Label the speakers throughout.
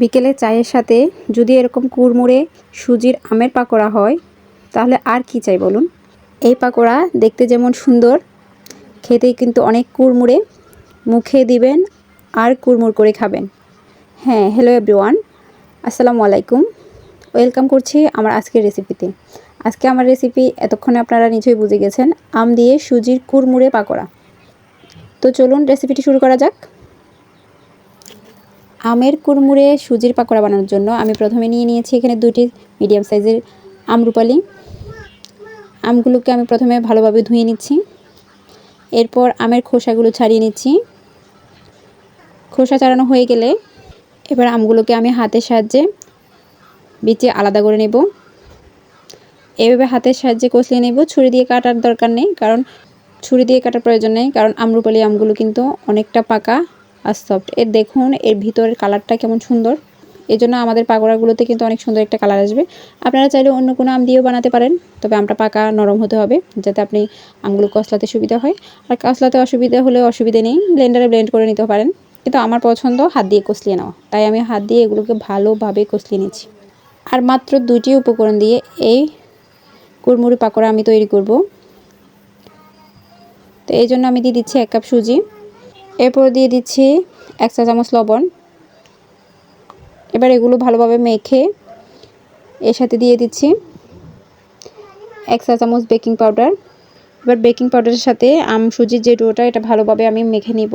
Speaker 1: বিকেলে চায়ের সাথে যদি এরকম কুড়মুড়ে সুজির আমের পাকোড়া হয়, তাহলে আর কি চাই বলুন? এই পাকোড়া দেখতে যেমন সুন্দর, খেতেই কিন্তু অনেক কুড়মুড়ে মুখে দিবেন আর কুড়মুড় করে খাবেন। হ্যাঁ হ্যালো এভরিওয়ান আসসালামু আলাইকুম। ওয়েলকাম করছি আমার আজকের রেসিপিতে আজকে আমার রেসিপি এতক্ষণে আপনারা নিশ্চয়ই বুঝে গেছেন, আম দিয়ে সুজির কুড়মুড়ে পাকোড়া। তো চলুন রেসিপিটি শুরু করা যাক। আমের কুড়মুড়ে সুজির পাকোড়া বানানোর জন্য আমি প্রথমে নিয়ে নিয়েছি এখানে দুটি মিডিয়াম সাইজের আমরুপালি আমগুলোকে আমি প্রথমে ভালোভাবে ধুয়ে নিচ্ছি। এরপর আমের খোসাগুলো ছাড়িয়ে নিচ্ছি। খোসা ছাড়ানো হয়ে গেলে এবার আমগুলোকে আমি হাতের সাহায্যে বিচে আলাদা করে নেব। এভাবে হাতের সাহায্যে কষলিয়ে নেব। ছুরি দিয়ে কাটার দরকার নেই, কারণ ছুরি দিয়ে কাটার প্রয়োজন নেই, কারণ আমরুপালি আমগুলো কিন্তু অনেকটা পাকা। আর সফট এর দেখুন, এর ভিতরের কালারটা কেমন সুন্দর। এই জন্য আমাদের পাকোড়াগুলোতে কিন্তু অনেক সুন্দর একটা কালার আসবে। আপনারা চাইলে অন্য কোনো আম দিয়েও বানাতে পারেন, তবে আমটা পাকা, নরম হতে হবে, যাতে আপনি আমগুলো কষলাতে সুবিধা হয়। আর কষলাতে অসুবিধা হলে অসুবিধে নেই ব্লেন্ডারে ব্লেন্ড করে নিতে পারেন। কিন্তু আমার পছন্দ হাত দিয়ে কষলিয়ে নেওয়া, তাই আমি হাত দিয়ে এগুলোকে ভালোভাবে কষলিয়ে নিচ্ছি। আর মাত্র দুটি উপকরণ দিয়ে এই কুড়মুড়ি পাকোড়া আমি তৈরি করব। তো এই জন্য আমি দিয়ে দিচ্ছি এক কাপ সুজি। এরপর দিয়ে দিচ্ছি এক চা চামচ লবণ। এবার এগুলো ভালোভাবে মেখে এর সাথে দিয়ে দিচ্ছি এক চা চামচ বেকিং পাউডার। এবার বেকিং পাউডারের সাথে আম, সুজির যে ডোটা, এটা ভালোভাবে আমি মেখে নিব।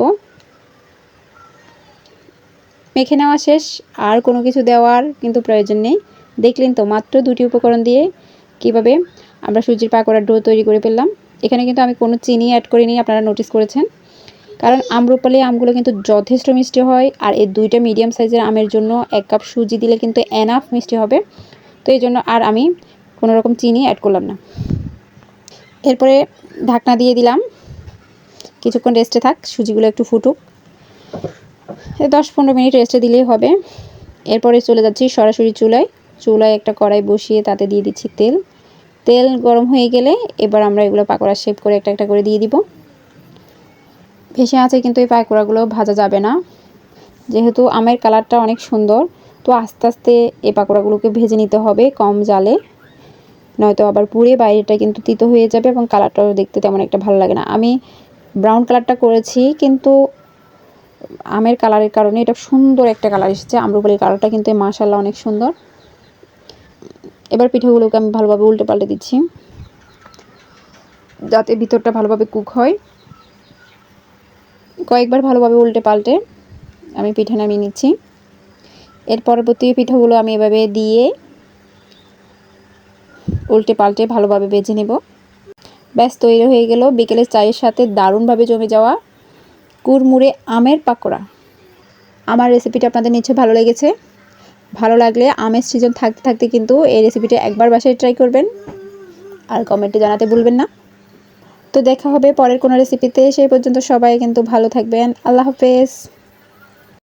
Speaker 1: মেখে নেওয়া শেষ, আর কোনো কিছু দেওয়ার কিন্তু প্রয়োজন নেই। দেখলেন তো, মাত্র দুটি উপকরণ দিয়ে কীভাবে আমরা সুজির পাকোড়ার ডো তৈরি করে ফেললাম। এখানে কিন্তু আমি কোনো চিনি অ্যাড করিনি, আপনারা নোটিস করেছেন। কারণ আমরুপালি আমগুলো কিন্তু যথেষ্ট মিষ্টি হয়, আর এই দুইটা মিডিয়াম সাইজের আমের জন্য এক কাপ সুজি দিলে কিন্তু এনাফ মিষ্টি হবে। তো এই জন্য আর আমি কোনো রকম চিনি অ্যাড করলাম না। এরপরে ঢাকনা দিয়ে দিলাম। কিছুক্ষণ রেস্টে থাক, সুজিগুলো একটু ফুটুক। দশ পনেরো মিনিট রেস্টে দিলেই হবে। এরপরে চলে যাচ্ছি সরাসরি চুলায়। চুলায় একটা কড়াই বসিয়ে তাতে দিয়ে দিচ্ছি তেল। তেল গরম হয়ে গেলে এবার আমরা এগুলো পাকোড়া শেপ করে একটা একটা করে দিয়ে দিব। ভেসে আছে কিন্তু এই পাকোড়াগুলো ভাজা যাবে না। যেহেতু আমের কালারটা অনেক সুন্দর, তো আস্তে আস্তে এই পাকোড়াগুলোকে ভেজে নিতে হবে কম জালে। নয়তো আবার পুড়ে বাইরেটা কিন্তু তিতো হয়ে যাবে এবং কালারটাও দেখতে তেমন একটা ভালো লাগে না। আমি ব্রাউন কালারটা করেছি কিন্তু আমের কালারের কারণে এটা সুন্দর একটা কালার এসেছে। আম্রপালির কালারটা কিন্তু মাশাল্লাহ অনেক সুন্দর। এবার পিঠেগুলোকে আমি ভালোভাবে উল্টে পাল্টে দিচ্ছি। যাতে ভিতরটা ভালোভাবে কুক হয়। কয়েকবার ভালোভাবে উল্টে পাল্টে আমি পিঠা নামিয়ে নিচ্ছি। এর পরবর্তী পিঠাগুলো আমি এভাবে দিয়ে উল্টে পাল্টে ভালোভাবে বেজে নেব। ব্যাস, তৈরি হয়ে গেল বিকেলের চায়ের সাথে দারুণভাবে জমে যাওয়া কুড়মুড়ে আমের পাকোড়া। আমার রেসিপিটা আপনাদের নিশ্চয়ই ভালো লেগেছে। ভালো লাগলে আমের সিজন থাকতে থাকতে কিন্তু এই রেসিপিটা একবার বাসায় ট্রাই করবেন। আর কমেন্টে জানাতে ভুলবেন না। তো দেখা হবে পরের কোনো রেসিপিতে সেই পর্যন্ত সবাই কিন্তু ভালো থাকবেন। আল্লাহ হাফেজ।